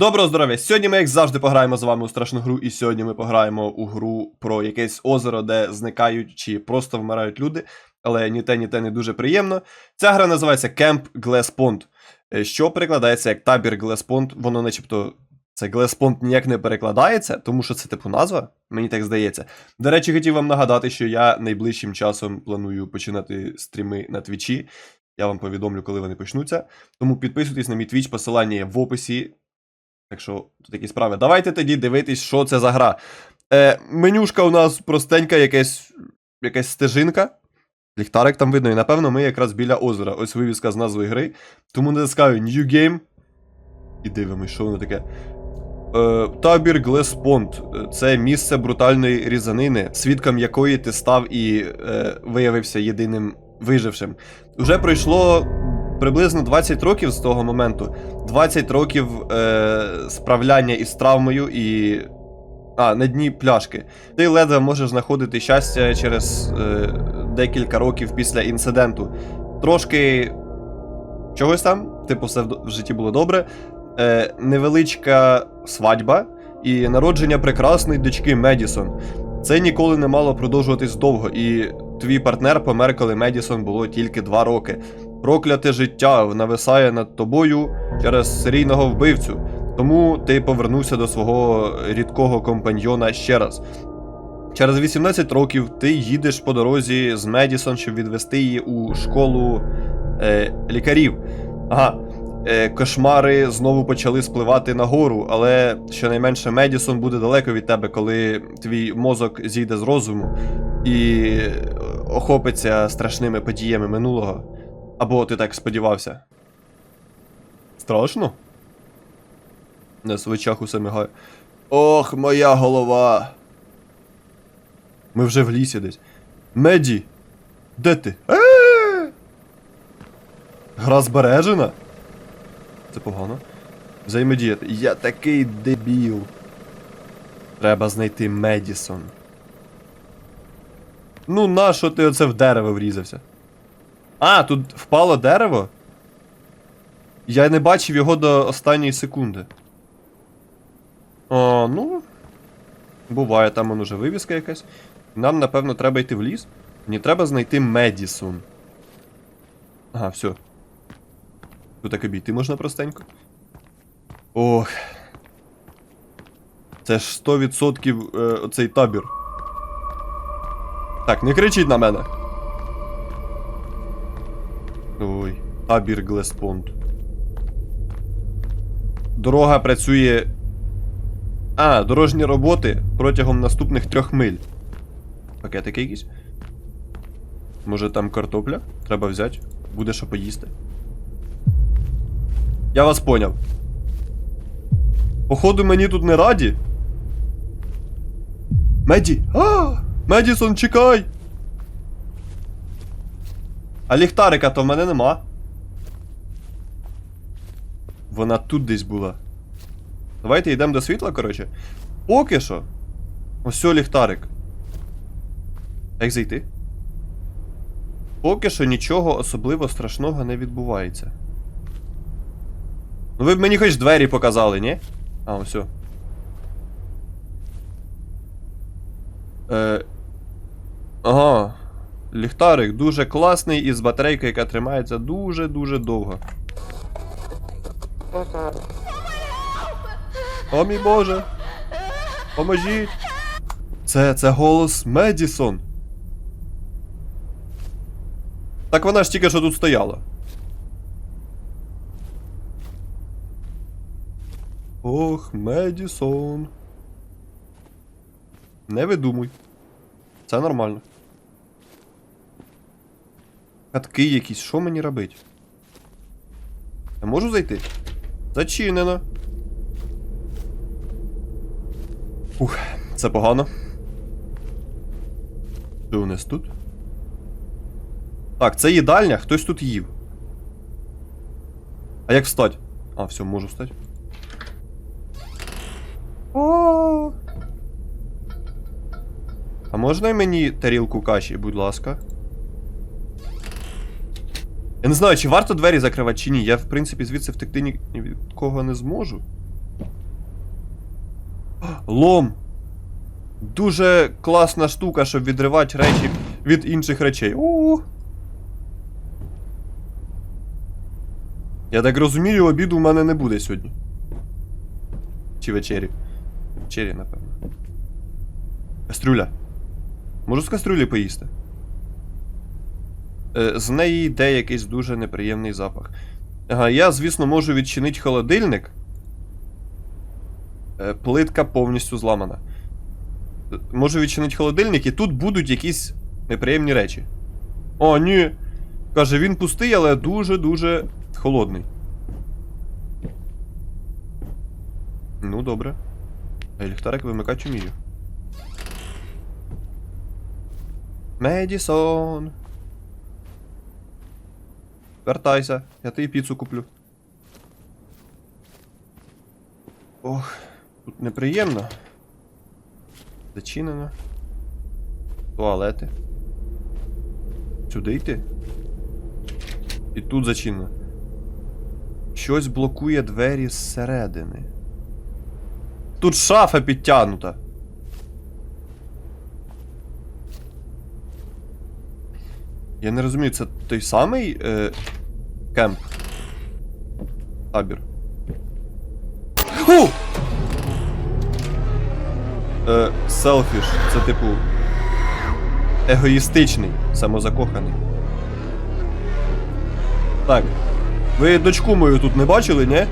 Доброго здоров'я! Сьогодні ми, як завжди, пограємо з вами у страшну гру, і сьогодні ми пограємо у гру про якесь озеро, де зникають чи просто вмирають люди, але ні те, ні те не дуже приємно. Ця гра називається Camp Glass Pond, е, що перекладається як табір Glass Pond. Воно начебто. Це Glass Pond ніяк не перекладається, тому що це типу назва, мені так здається. До речі, хотів вам нагадати, що я найближчим часом планую починати стріми на твічі. Я вам повідомлю, коли вони почнуться. Тому підписуйтесь на мій твіч, посилання є в описі. Так що тут такі справи. Давайте тоді дивитись, що це за гра. Е, менюшка у нас простенька, якась, якась стежинка. Ліхтарик там видно, і напевно ми якраз біля озера. Ось вивіска з назви гри. Тому натискаю New Game. І дивимось, що воно таке. Е, табір Глеспонд. Це місце брутальної різанини, свідком якої ти став і е, виявився єдиним вижившим. Уже пройшло приблизно 20 років з того моменту. 20 років е, справляння із травмою і. А, на дні пляшки. Ти ледве можеш знаходити щастя через е, декілька років після інциденту. Трошки чогось там, типу, все в житті було добре. Е, невеличка свадьба і народження прекрасної дочки Медісон. Це ніколи не мало продовжуватись довго, і твій партнер помер, коли Медісон було тільки 2 роки. Прокляте життя нависає над тобою через серійного вбивцю. Тому ти повернувся до свого рідкого компаньйона ще раз. Через 18 років ти їдеш по дорозі з Медісон, щоб відвести її у школу е, лікарів. Ага. Е, кошмари знову почали спливати нагору, але щонайменше Медісон буде далеко від тебе, коли твій мозок зійде з розуму і охопиться страшними подіями минулого. Або ти так сподівався. Страшно? Не в очах усе мигає. Ох, моя голова. Ми вже в лісі десь. Меді! Де ти? Е! Гра збережена? Це погано. Взаємодіяти. Я такий дебіл. Треба знайти Медісон. Ну, нащо ти оце в дерево врізався? А, тут впало дерево? Я не бачив його до останньої секунди. О, ну. Буває, там он уже вивіска якась. Нам, напевно, треба йти в ліс. Мені треба знайти Медісон. Ага, все. Тут так обійти можна простенько. Ох. Це ж 100% е, оцей табір. Так, не кричіть на мене. Ой, табір Глеспонд. Дорога працює. А, дорожні роботи протягом наступних трьох миль. Пакетики якісь? Може там картопля? Треба взяти. Буде що поїсти. Я вас поняв. Походу, мені тут не раді. Меді! А! Медісон, чекай! А ліхтарика то в мене нема. Вона тут десь була. Давайте йдемо до світла, коротше. Поки що. Ось ліхтарик. Як зайти? Поки що нічого особливо страшного не відбувається. Ну ви б мені хоч двері показали, ні? А, ось. Е... Ага. Ліхтарик дуже класний і з батарейкою, яка тримається дуже-дуже довго. О мій боже! Поможіть! Це, це голос Медісон. Так вона ж тільки що тут стояла. Ох, Медісон. Не видумуй. Це нормально. Катки якісь, що мені робити? Я можу зайти? Зачинено. Ух, це погано. Що у нас тут? Так, це їдальня, хтось тут їв. А як встать? А, все, можу встати. О. А можна мені тарілку каші, будь ласка? Я не знаю, чи варто двері закривати, чи ні. Я, в принципі, звідси втекти ні, від кого не зможу. Лом. Дуже класна штука, щоб відривати речі від інших речей. у Я так розумію, обіду в мене не буде сьогодні. Чи вечері? Вечері, напевно. Кастрюля. Можу з кастрюлі поїсти. Е, з неї йде якийсь дуже неприємний запах. Ага, я, звісно, можу відчинити холодильник. Е, плитка повністю зламана. Е, Можу відчинити холодильник, і тут будуть якісь неприємні речі. О, ні. Каже, він пустий, але дуже-дуже холодний. Ну, добре. Ліхтарик вимикати вмію. Медісон. Вертайся, я тобі піцу куплю. Ох, тут неприємно. Зачинено. Туалети. Сюди йти. І тут зачинено. Щось блокує двері зсередини. Тут шафа підтягнута. Я не розумію, це той самий е, кемп. Табір. Ху! Е, селфіш. Це типу. Егоїстичний, самозакоханий. Так. Ви дочку мою тут не бачили, ні?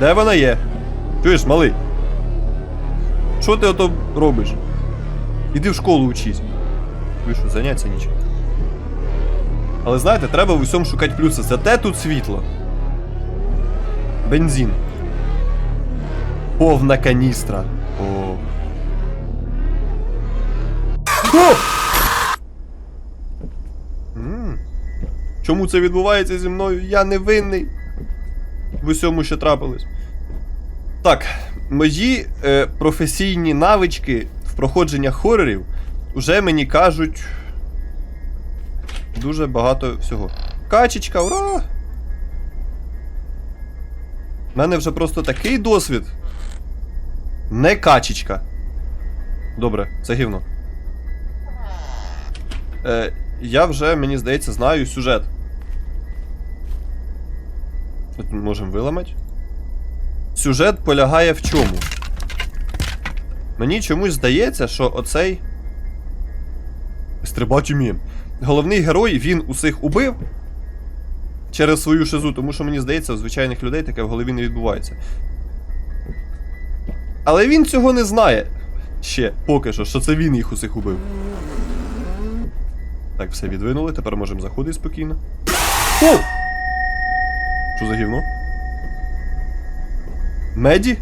Де вона є? Чуєш, малий? Що ти ото робиш? Іди в школу учись. Ви що, заняття нічого. Але знаєте, треба в усьому шукати плюси. Зате тут світло. Бензин. Повна каністра. О. О! Чому це відбувається зі мною? Я не винний. В усьому, що трапилось. Так, мої е, професійні навички в проходженнях хорорів вже мені кажуть. Дуже багато всього. Качечка, ура! У мене вже просто такий досвід. Не качечка. Добре, це гівно. Е, я вже, мені здається, знаю сюжет. От можемо виламати. Сюжет полягає в чому? Мені чомусь здається, що оцей. Стрибать умієм. Головний герой, він усіх убив через свою шизу, тому що мені здається, у звичайних людей таке в голові не відбувається. Але він цього не знає. Ще, поки що, що це він їх усіх убив. Так, все відвинули, тепер можемо заходити спокійно. О! Що за гівно? Меді?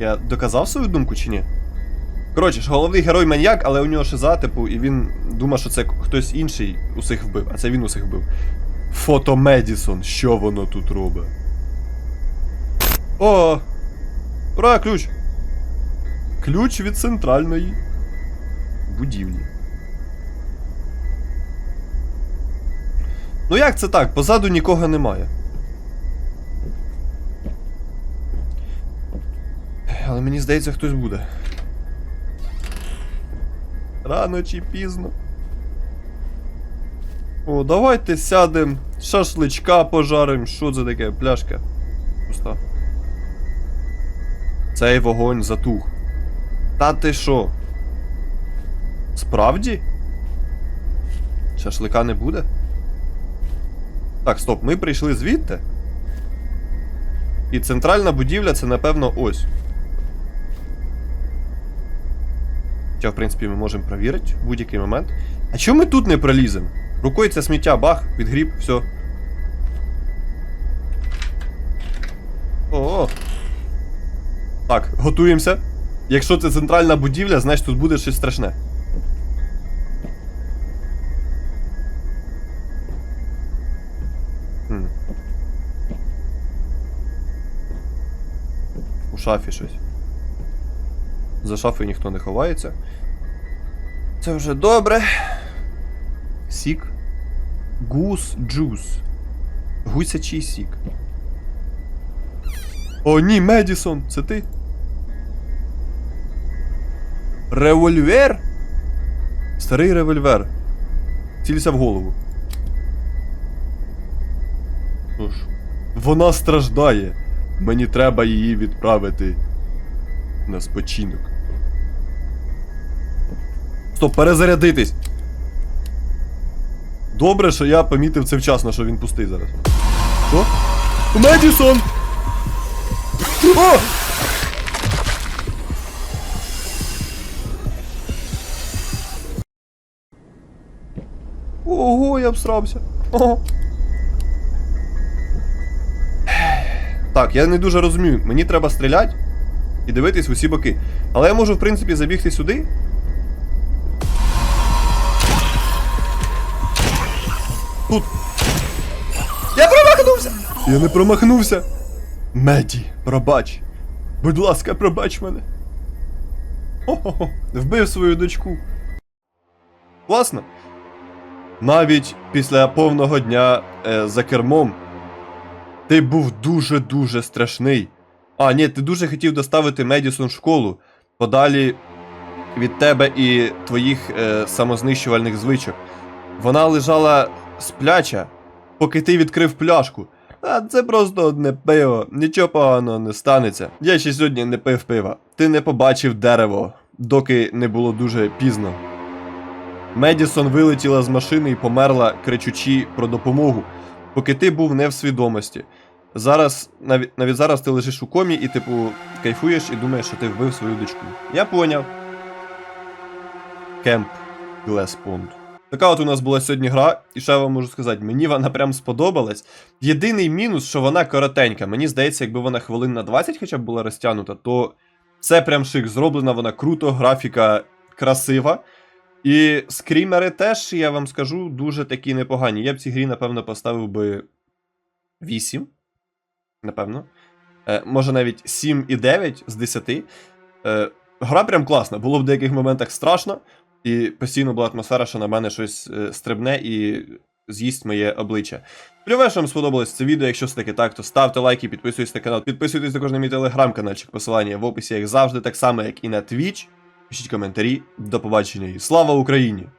Я доказав свою думку чи ні? Коротше ж, головний герой маньяк, але у нього шиза, типу, і він думає, що це хтось інший усіх вбив, а це він усіх вбив. Фото Медісон, що воно тут робить? О! Ура, ключ! Ключ від центральної будівлі. Ну як це так? Позаду нікого немає. Але мені здається, хтось буде. Рано чи пізно. О, давайте сядемо, шашличка пожарим. Що це таке? Пляшка. Пуста. Цей вогонь затух. Та ти що? Справді? Шашлика не буде? Так, стоп, ми прийшли звідти. І центральна будівля це, напевно, ось. Хоча, в принципі, ми можемо перевірити в будь-який момент. А чому ми тут не проліземо? Рукою це сміття, бах, відгріб, все. О. Так, готуємося. Якщо це центральна будівля, значить тут буде щось страшне. Хм. У шафі щось. За шафою ніхто не ховається. Це вже добре. Сік. Гус джус. Гусячий сік. О, ні, Медісон, це ти? Револьвер? Старий револьвер. Цілься в голову. Що ж, вона страждає. Мені треба її відправити на спочинок. Стоп, перезарядитись. Добре, що я помітив це вчасно, що він пустий зараз. Що? Медісон! О! Ого, я обсрався. Ого. Так, я не дуже розумію. Мені треба стріляти і дивитись в усі боки. Але я можу, в принципі, забігти сюди. Тут. Я промахнувся! Я не промахнувся. Меді, пробач. Будь ласка, пробач мене. Хо-хо-хо, вбив свою дочку. Класно. Навіть після повного дня е, за кермом ти був дуже-дуже страшний. А, ні, ти дуже хотів доставити Медісон в школу, подалі від тебе і твоїх е, самознищувальних звичок. Вона лежала спляча, поки ти відкрив пляшку. А це просто одне пиво, нічого поганого не станеться. Я ще сьогодні не пив пива. Ти не побачив дерево, доки не було дуже пізно. Медісон вилетіла з машини і померла, кричучи про допомогу, поки ти був не в свідомості. Зараз, навіть, навіть зараз ти лежиш у комі і, типу, кайфуєш і думаєш, що ти вбив свою дочку. Я поняв. Кемп Глеспонд. Така от у нас була сьогодні гра, і що я вам можу сказати, мені вона прям сподобалась. Єдиний мінус, що вона коротенька. Мені здається, якби вона хвилин на 20 хоча б була розтягнута, то це прям шик зроблена, вона круто, графіка красива. І скрімери теж, я вам скажу, дуже такі непогані. Я б цій грі, напевно, поставив би 8. Напевно. Е, може навіть 7,9 з 10. Е, гра прям класна. Було в деяких моментах страшно, і постійно була атмосфера, що на мене щось е, стрибне і з'їсть моє обличчя. Сподіваюся, що вам сподобалось це відео. Якщо все таки так, то ставте лайки, підписуйтесь на канал, підписуйтесь також на мій телеграм-каналчик, посилання в описі, як завжди, так само, як і на Twitch. Пишіть коментарі. До побачення і слава Україні!